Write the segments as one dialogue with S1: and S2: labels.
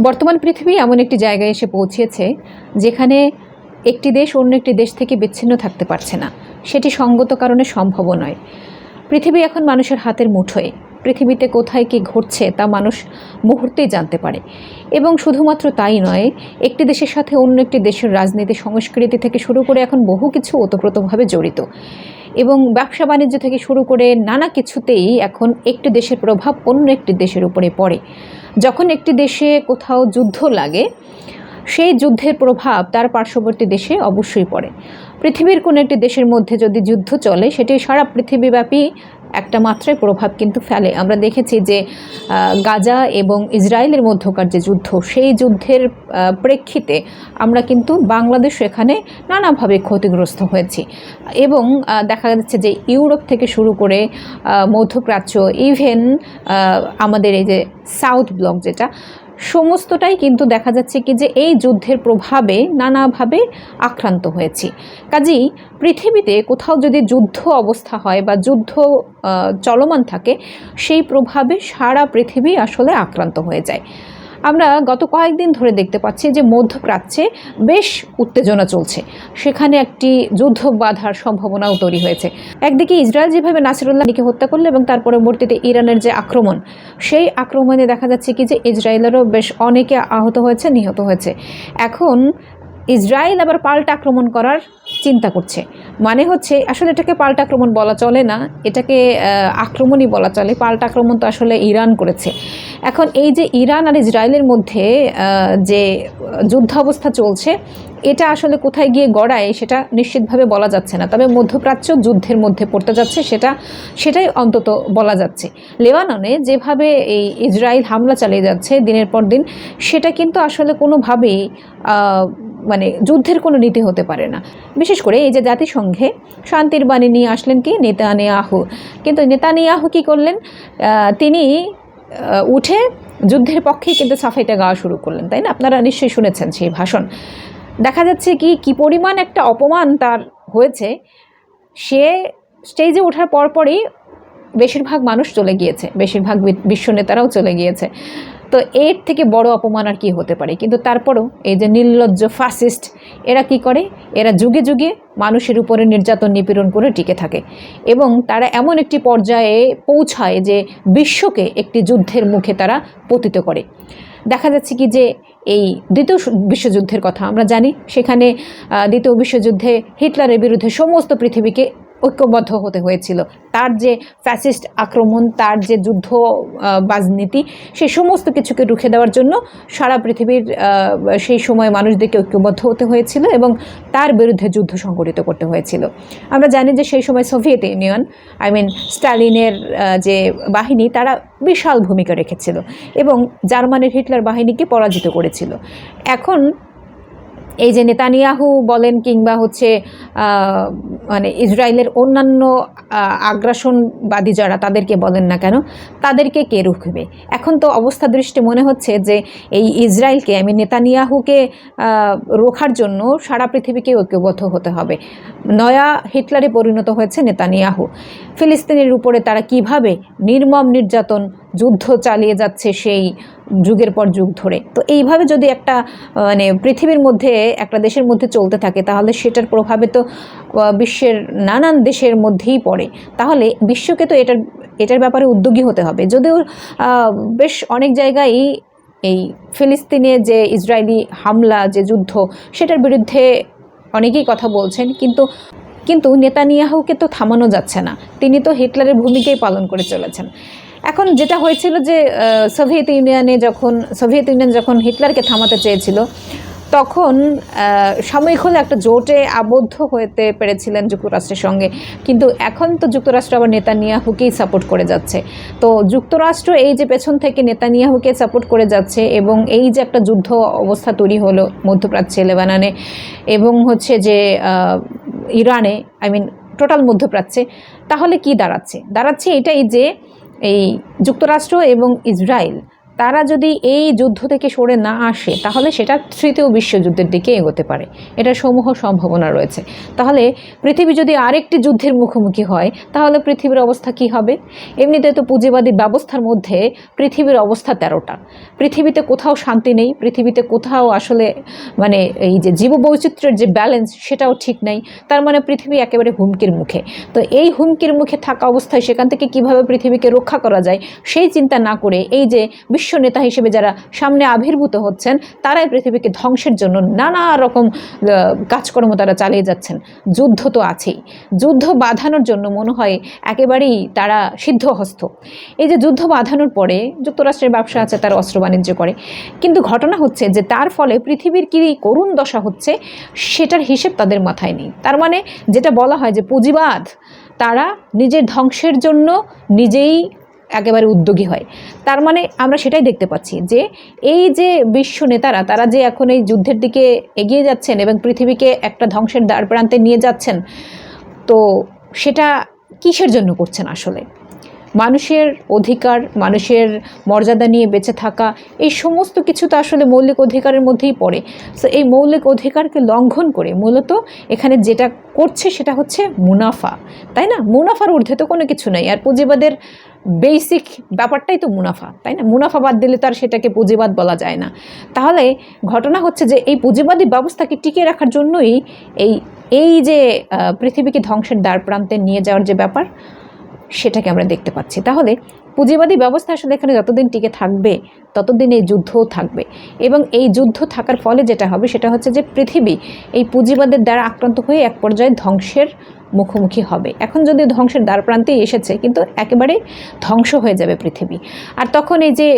S1: বর্তমান পৃথিবী এমন একটি জায়গায় এসে পৌঁছেছে যেখানে একটি দেশ অন্য একটি দেশ থেকে বিচ্ছিন্ন থাকতে পারছে না। সেটি সঙ্গত কারণে সম্ভব নয়। পৃথিবী এখন মানুষের হাতের মুঠোয়। পৃথিবীতে কোথায় কী ঘটছে তা মানুষ মুহূর্তেই জানতে পারে। এবং শুধুমাত্র তাই নয়, একটি দেশের সাথে অন্য একটি দেশের রাজনীতি, সংস্কৃতি থেকে শুরু করে এখন বহু কিছু ওতপ্রোতভাবে জড়িত। এবং ব্যবসা বাণিজ্য থেকে শুরু করে নানা কিছুতেই এখন একটি দেশের প্রভাব অন্য একটি দেশের উপরে পড়ে। যখন একটি দেশে কোথাও যুদ্ধ লাগে, সেই যুদ্ধের প্রভাব তার পার্শ্ববর্তী দেশে অবশ্যই পড়ে। পৃথিবীর কোনো একটি দেশের মধ্যে যদি যুদ্ধ চলে, সেটি সারা পৃথিবীব্যাপী একটা মাত্রায় প্রভাব কিন্তু ফেলে। আমরা দেখেছি যে গাজা এবং ইসরায়েলের মধ্যকার যে যুদ্ধ, সেই যুদ্ধের প্রেক্ষিতে আমরা কিন্তু বাংলাদেশ এখানে নানাভাবে ক্ষতিগ্রস্ত হয়েছি। এবং দেখা যাচ্ছে যে ইউরোপ থেকে শুরু করে মধ্যপ্রাচ্য ইভেন আমাদের এই যে সাউথ ব্লক যেটা সমস্তটাই কিন্তু দেখা যাচ্ছে কি যে এই যুদ্ধের প্রভাবে নানাভাবে আক্রান্ত হয়েছি। কাজেই পৃথিবীতে কোথাও যদি যুদ্ধ অবস্থা হয় বা যুদ্ধ চলমান থাকে, সেই প্রভাবে সারা পৃথিবী আসলে আক্রান্ত হয়ে যায়। আমরা গত কয়েকদিন ধরে দেখতে পাচ্ছি যে মধ্যপ্রাচ্যে বেশ উত্তেজনা চলছে। সেখানে একটি যুদ্ধ বাধার সম্ভাবনাও তৈরি হয়েছে। একদিকে ইসরায়েল যেভাবে নাসিরুল্লাহকে হত্যা করল এবং তার পরবর্তীতে ইরানের যে আক্রমণ, সেই আক্রমণে দেখা যাচ্ছে কি যে ইসরায়েলেরও বেশ অনেকে আহত হয়েছে, নিহত হয়েছে। এখন ইসরায়েল আবার পাল্টা আক্রমণ করার চিন্তা করছে। মানে হচ্ছে, আসলে এটাকে পাল্টা আক্রমণ বলা চলে না, এটাকে আক্রমণই বলা চলে। পাল্টা আক্রমণ তো আসলে ইরান করেছে। এখন এই যে ইরান আর ইসরায়েলের মধ্যে যে যুদ্ধাবস্থা চলছে, এটা আসলে কোথায় গিয়ে গড়ায় সেটা নিশ্চিতভাবে বলা যাচ্ছে না। তবে মধ্যপ্রাচ্য যুদ্ধের মধ্যে পড়তে যাচ্ছে, সেটা, সেটাই অন্তত বলা যাচ্ছে। লেবাননে যেভাবে এই ইসরায়েল হামলা চালিয়ে যাচ্ছে দিনের পর দিন, সেটা কিন্তু আসলে কোনোভাবেই মানে যুদ্ধের কোনো নীতি হতে পারে না। বিশেষ করে এই যে জাতিসংঘে শান্তির বাণী নিয়ে আসলেন কি? নেতানিয়াহু। কিন্তু নেতানিয়াহু কী করলেন? তিনি উঠে যুদ্ধের পক্ষেই কিন্তু সাফাইটা গাওয়া শুরু করলেন, তাই না? আপনারা নিশ্চয়ই শুনেছেন সেই ভাষণ। দেখা যাচ্ছে কি কি পরিমাণ একটা অপমান তার হয়েছে। সে স্টেজে ওঠার পরপরই বেশিরভাগ মানুষ চলে গিয়েছে। বেশিরভাগ বিশ্ব নেতারাও চলে গিয়েছে। তো এর থেকে বড় অপমান আর কি হতে পারে? কিন্তু তারপরও এই যে নির্লজ্জ ফাসিস্ট এরা কি করে? এরা যুগে যুগে মানুষের উপরে নির্যাতন নিপীড়ন করে টিকে থাকে। এবং তারা এমন একটি পর্যায়ে পৌঁছায় যে বিশ্বকে একটি যুদ্ধের মুখে তারা পতিত করে। দেখা যাচ্ছে কি যে এই দ্বিতীয় বিশ্বযুদ্ধের কথা আমরা জানি। সেখানে দ্বিতীয় বিশ্বযুদ্ধে হিটলারের বিরুদ্ধে সমস্ত পৃথিবীকে ঐক্যবদ্ধ হতে হয়েছিল। তার যে ফ্যাসিস্ট আক্রমণ তার যে যুদ্ধ আহ, বাজনীতি সেই সমস্ত কিছুকে রুখে দেওয়ার জন্য সারা পৃথিবীর সেই সময় মানুষদেরকে ঐক্যবদ্ধ হতে হয়েছিল এবং তার বিরুদ্ধে যুদ্ধ সংগঠিত করতে হয়েছিল। আমরা জানি যে সেই সময় সোভিয়েত ইউনিয়ন আই মিন স্টালিনের যে বাহিনী তারা বিশাল ভূমিকা রেখেছিল এবং জার্মানির হিটলার বাহিনীকে পরাজিত করেছিল। এখন এই যে নেতানিয়াহু বলেন কিংবা হচ্ছে মানে ইসরায়েলের অন্যান্য আগ্রাসনবাদী যারা তাদেরকে বলেন না কেন, তাদেরকে কে রুখবে? এখন তো অবস্থা দৃষ্টি মনে হচ্ছে যে এই ইসরায়েলকে, আমি নেতানিয়াহুকে রোখার জন্য সারা পৃথিবীকে ঐক্যবদ্ধ হতে হবে। নয়া হিটলারে পরিণত হয়েছে নেতানিয়াহু। ফিলিস্তিনের উপরে তারা কীভাবে নির্মম নির্যাতন, যুদ্ধ চালিয়ে যাচ্ছে সেই যুগের পর যুগ ধরে? তো এইভাবে যদি একটা মানে পৃথিবীর মধ্যে, একটা দেশের মধ্যে চলতে থাকে, তাহলে সেটার প্রভাবে তো বিশ্বের নানান দেশের মধ্যেই পড়ে। তাহলে বিশ্বকে তো এটার এটার ব্যাপারে উদ্যোগী হতে হবে। যদিও বেশ অনেক জায়গায় এই ফিলিস্তিনে যে ইসরায়েলি হামলা, যে যুদ্ধ, সেটার বিরুদ্ধে অনেকেই কথা বলছেন, কিন্তু কিন্তু নেতানিয়াহুকে তো থামানো যাচ্ছে না। তিনি তো হিটলারের ভূমিকাই পালন করে চলেছেন। এখন যেটা হয়েছিল যে সোভিয়েত ইউনিয়নে যখন, সোভিয়েত ইউনিয়ন যখন হিটলারকে থামাতে চেয়েছিল তখন সাময়িক হলে একটা জোটে আবদ্ধ হতে পেরেছিলেন যুক্তরাষ্ট্রের সঙ্গে। কিন্তু এখন তো যুক্তরাষ্ট্র আবার নেতানিয়াহুকেই সাপোর্ট করে যাচ্ছে। তো যুক্তরাষ্ট্র এই যে পেছন থেকে নেতানিয়াহুকে সাপোর্ট করে যাচ্ছে এবং এই যে একটা যুদ্ধ অবস্থা তৈরি হলো মধ্যপ্রাচ্যে লেবাননে এবং হচ্ছে যে ইরানে আই মিন টোটাল মধ্যপ্রাচ্যে, তাহলে কি দাঁড়াচ্ছে? দাঁড়াচ্ছে এটাই যে এই যুক্তরাষ্ট্র এবং ইসরায়েল তারা যদি এই যুদ্ধ থেকে সরে না আসে, তাহলে সেটা তৃতীয় বিশ্বযুদ্ধের দিকে এগোতে পারে। এটা সমূহ সম্ভাবনা রয়েছে। তাহলে পৃথিবী যদি আরেকটি যুদ্ধের মুখোমুখি হয়, তাহলে পৃথিবীর অবস্থা কি হবে? এমনিতে তো পুঁজিবাদী ব্যবস্থার মধ্যে পৃথিবীর অবস্থা তেরোটা। পৃথিবীতে কোথাও শান্তি নেই, পৃথিবীতে কোথাও আসলে মানে এই যে জীববৈচিত্র্যের যে ব্যালেন্স সেটাও ঠিক নেই। তার মানে পৃথিবী একেবারে হুমকির মুখে। তো এই হুমকির মুখে থাকা অবস্থায় সেখান থেকে কীভাবে পৃথিবীকে রক্ষা করা যায়, সেই চিন্তা না করে এই যে বিশ্ব নেতা হিসেবে যারা সামনে আবির্ভূত হচ্ছেন, তারাই পৃথিবীকে ধ্বংসের জন্য নানা রকম কাজকর্ম তারা চালিয়ে যাচ্ছেন। যুদ্ধ তো আছেই। যুদ্ধ বাঁধানোর জন্য মনে হয় একেবারেই তারা সিদ্ধহস্ত। এই যে যুদ্ধ বাঁধানোর পরে যুক্তরাষ্ট্রের ব্যবসা আছে, তার অস্ত্র বাণিজ্য করে। কিন্তু ঘটনা হচ্ছে যে তার ফলে পৃথিবীর কী করুণ দশা হচ্ছে, সেটার হিসেব তাদের মাথায় নেই। তার মানে যেটা বলা হয় যে পুঁজিবাদ, তারা নিজের ধ্বংসের জন্য নিজেই একেবারে উদ্যোগী হয়। তার মানে আমরা সেটাই দেখতে পাচ্ছি যে এই যে বিশ্ব নেতারা, তারা যে এখন এই যুদ্ধের দিকে এগিয়ে যাচ্ছেন এবং পৃথিবীকে একটা ধ্বংসের দ্বার প্রান্তে নিয়ে যাচ্ছেন, তো সেটা কিসের জন্য করছেন আসলে? মানুষের অধিকার, মানুষের মর্যাদা নিয়ে বেঁচে থাকা, এই সমস্ত কিছু তো আসলে মৌলিক অধিকারের মধ্যেই পড়ে। তো এই মৌলিক অধিকারকে লঙ্ঘন করে মূলত এখানে যেটা করছে সেটা হচ্ছে মুনাফা। তাই না? মুনাফার ঊর্ধ্বে তো কোনো কিছু নেই। আর পুঁজিবাদের বেসিক ব্যাপারটাই তো মুনাফা, তাই না? মুনাফা বাদ দিলে তো আর সেটাকে পুঁজিবাদ বলা যায় না। তাহলে ঘটনা হচ্ছে যে এই পুঁজিবাদী ব্যবস্থাকে টিকিয়ে রাখার জন্যই এই এই যে পৃথিবীকে ধ্বংসের দ্বার প্রান্তে নিয়ে যাওয়ার যে ব্যাপার সেটাকে আমরা দেখতে পাচ্ছি। তাহলে পুঁজিবাদী ব্যবস্থা আসলে এখানে যতদিন টিকে থাকবে, ততদিন এই যুদ্ধও থাকবে এবং এই যুদ্ধ থাকার ফলে যেটা হবে সেটা হচ্ছে যে পৃথিবী এই পুঁজিবাদের দ্বারা আক্রান্ত হয়ে এক পর্যায়ে ধ্বংসের মুখোমুখি হবে। এখন যদি ধ্বংসের দ্বার প্রান্তেই এসেছে, কিন্তু একেবারে ধ্বংস হয়ে যাবে পৃথিবী। আর তখন এই যে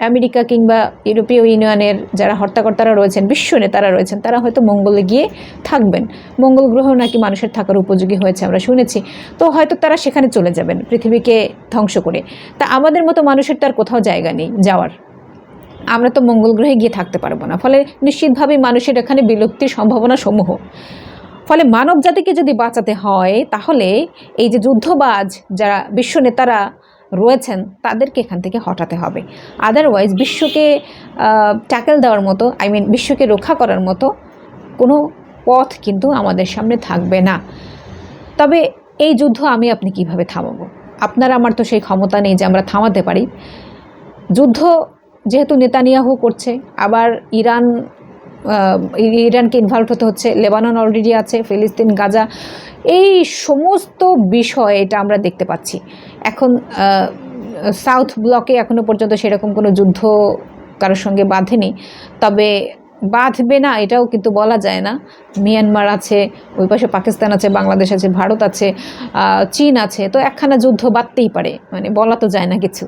S1: আমেরিকা কিংবা ইউরোপীয় ইউনিয়নের যারা হর্তাকর্তারা রয়েছেন, বিশ্ব নেতারা রয়েছেন, তারা হয়তো মঙ্গলে গিয়ে থাকবেন। মঙ্গল গ্রহ নাকি মানুষের থাকার উপযোগী হয়েছে আমরা শুনেছি। তো হয়তো তারা সেখানে চলে যাবেন, পৃথিবীকে ধ্বংস করে। তা আমাদের মতো মানুষের তার কোথাও জায়গা নেই যাওয়ার। আমরা তো মঙ্গল গ্রহে গিয়ে থাকতে পারব না। ফলে নিশ্চিতভাবেই মানুষের এখানে বিলুপ্তির সম্ভাবনা সমূহ। ফলে মানব জাতিকে যদি বাঁচাতে হয়, তাহলে এই যে যুদ্ধবাজ যারা বিশ্ব নেতারা রয়েছেন, তাদেরকে এখান থেকে হটাতে হবে। আদারওয়াইজ বিশ্বকে ট্যাকেল দেওয়ার মতো আই মিন বিশ্বকে রক্ষা করার মতো কোনো পথ কিন্তু আমাদের সামনে থাকবে না। তবে এই যুদ্ধ আমি আপনি কীভাবে থামাবো? আপনার আমার তো সেই ক্ষমতা নেই যে আমরা থামাতে পারি। যুদ্ধ যেহেতু নেতানিয়াহু করছে, আবার ইরান ইরানকে ইনভলভ হতে হচ্ছে, লেবানন অলরেডি আছে, ফিলিস্তিন, গাজা, এই সমস্ত বিষয় এটা আমরা দেখতে পাচ্ছি। এখন সাউথ ব্লকে এখনও পর্যন্ত সেরকম কোনো যুদ্ধ কারোর সঙ্গে বাঁধেনি। তবে বাঁধবে না, এটাও কিন্তু বলা যায় না। মিয়ানমার আছে, ওই পাশে পাকিস্তান আছে, বাংলাদেশ আছে, ভারত আছে চীন আছে, তো একখানা যুদ্ধ বাঁধতেই পারে মানে বলা তো যায় না কিছু।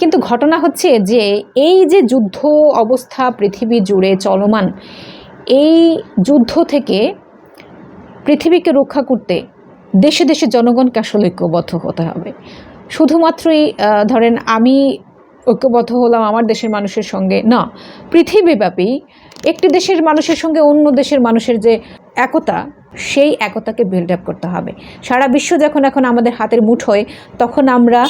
S1: কিন্তু ঘটনা হচ্ছে যে, এই যে যুদ্ধ অবস্থা পৃথিবী জুড়ে চলমান, এই যুদ্ধ থেকে পৃথিবীকে রক্ষা করতে দেশে দেশে জনগণকে আসলে ঐক্যবদ্ধ হতে হবে। শুধুমাত্রই ধরেন আমি ঐক্যবদ্ধ হলাম আমার দেশের মানুষের সঙ্গে, না। পৃথিবীব্যাপী একটি দেশের মানুষের সঙ্গে অন্য দেশের মানুষের যে একতা সেই একতাকে বিল্ড আপ করতে হবে। সারা বিশ্ব যখন এখন আমাদের হাতের মুঠোয় তখন আমরা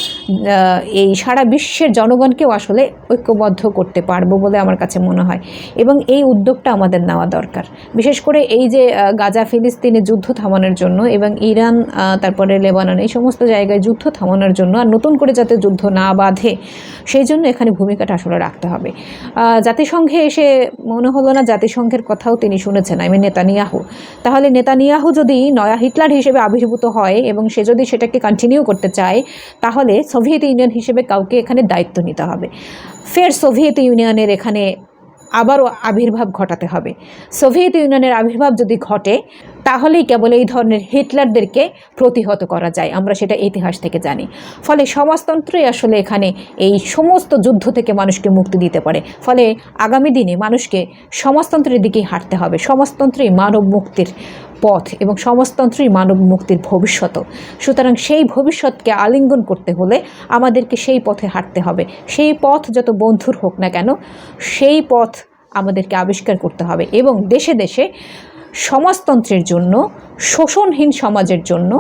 S1: এই সারা বিশ্বের জনগণকেও আসলে ঐক্যবদ্ধ করতে পারব বলে আমার কাছে মনে হয়। এবং এই উদ্যোগটা আমাদের নেওয়া দরকার। বিশেষ করে এই যে গাজা ফিলিস্তিনে যুদ্ধ থামানোর জন্য এবং ইরান তারপরে লেবানন, এই সমস্ত জায়গায় যুদ্ধ থামানোর জন্য আর নতুন করে যাতে যুদ্ধ না বাঁধে, সেই জন্য এখানে ভূমিকাটা আসলে রাখতে হবে। জাতিসংঘে এসে মনে হলো না, জাতিসংঘের কথাও তিনি শুনেছেন আমি নেতানিয়াহু। তাহলে নেতানিয়াহু যদি নয়া হিটলার হিসেবে আবির্ভূত হয় এবং সে যদি সেটাকে কন্টিনিউ করতে চায়, তাহলে সোভিয়েত ইউনিয়ন হিসেবে কাউকে এখানে দায়িত্ব নিতে হবে। ফের সোভিয়েত ইউনিয়নের এখানে আবারও আবির্ভাব ঘটাতে হবে। সোভিয়েত ইউনিয়নের আবির্ভাব যদি ঘটে, তাহলেই কেবল এই ধরনের হিটলারদেরকে প্রতিহত করা যায়। আমরা সেটা ইতিহাস থেকে জানি। ফলে সমাজতন্ত্রই আসলে এখানে এই সমস্ত যুদ্ধ থেকে মানুষকে মুক্তি দিতে পারে। ফলে আগামী দিনে মানুষকে সমাজতন্ত্রের দিকেই হাঁটতে হবে। সমাজতন্ত্রই মানব মুক্তির পথ এবং সমাজতন্ত্রই মানব মুক্তির ভবিষ্যৎ। সুতরাং সেই ভবিষ্যৎকে আলিঙ্গন করতে হলে আমাদেরকে সেই পথে হাঁটতে হবে। সেই পথ যত বন্ধুর হোক না কেন, সেই পথ আমাদেরকে আবিষ্কার করতে হবে এবং দেশে দেশে সমাজতন্ত্রের জন্য, শোষণহীন সমাজের জন্য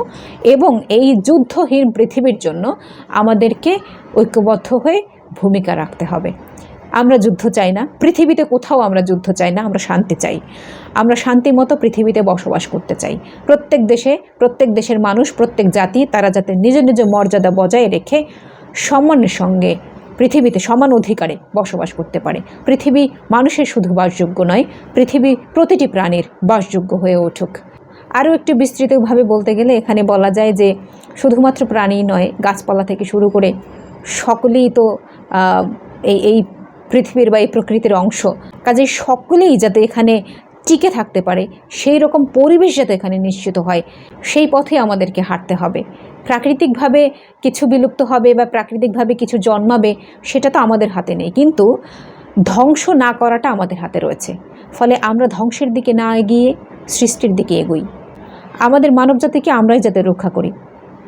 S1: এবং এই যুদ্ধহীন পৃথিবীর জন্য আমাদেরকে ঐক্যবদ্ধ হয়ে ভূমিকা রাখতে হবে। আমরা যুদ্ধ চাই না, পৃথিবীতে কোথাও আমরা যুদ্ধ চাই না, আমরা শান্তি চাই। আমরা শান্তি মতো পৃথিবীতে বসবাস করতে চাই। প্রত্যেক দেশে, প্রত্যেক দেশের মানুষ, প্রত্যেক জাতি, তারা যাতে নিজ নিজ মর্যাদা বজায় রেখে সম্মানের সঙ্গে পৃথিবীতে সমান অধিকারে বসবাস করতে পারে। পৃথিবী মানুষের শুধু বাসযোগ্য নয়, পৃথিবী প্রতিটি প্রাণীর বাসযোগ্য হয়ে উঠুক। আরও একটু বিস্তৃতভাবে বলতে গেলে এখানে বলা যায় যে, শুধুমাত্র প্রাণী নয়, গাছপালা থেকে শুরু করে সকলেই তো এই এই পৃথিবীর বা এই প্রকৃতির অংশ। কাজে সকলেই যাতে এখানে টিকে থাকতে পারে, সেই রকম পরিবেশ যাতে এখানে নিশ্চিত হয়, সেই পথে আমাদেরকে হাঁটতে হবে। প্রাকৃতিকভাবে কিছু বিলুপ্ত হবে বা প্রাকৃতিকভাবে কিছু জন্মাবে, সেটা তো আমাদের হাতে নেই। কিন্তু ধ্বংস না করাটা আমাদের হাতে রয়েছে। ফলে আমরা ধ্বংসের দিকে না এগিয়ে, সৃষ্টির দিকে এগোই। আমাদের মানবজাতিকে আমরাই যাতে রক্ষা করি।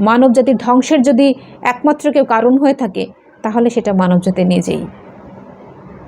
S1: মানবজাতির ধ্বংসের যদি একমাত্র কেউ কারণ হয়ে থাকে, তাহলে সেটা মানবজাতি নিজেই।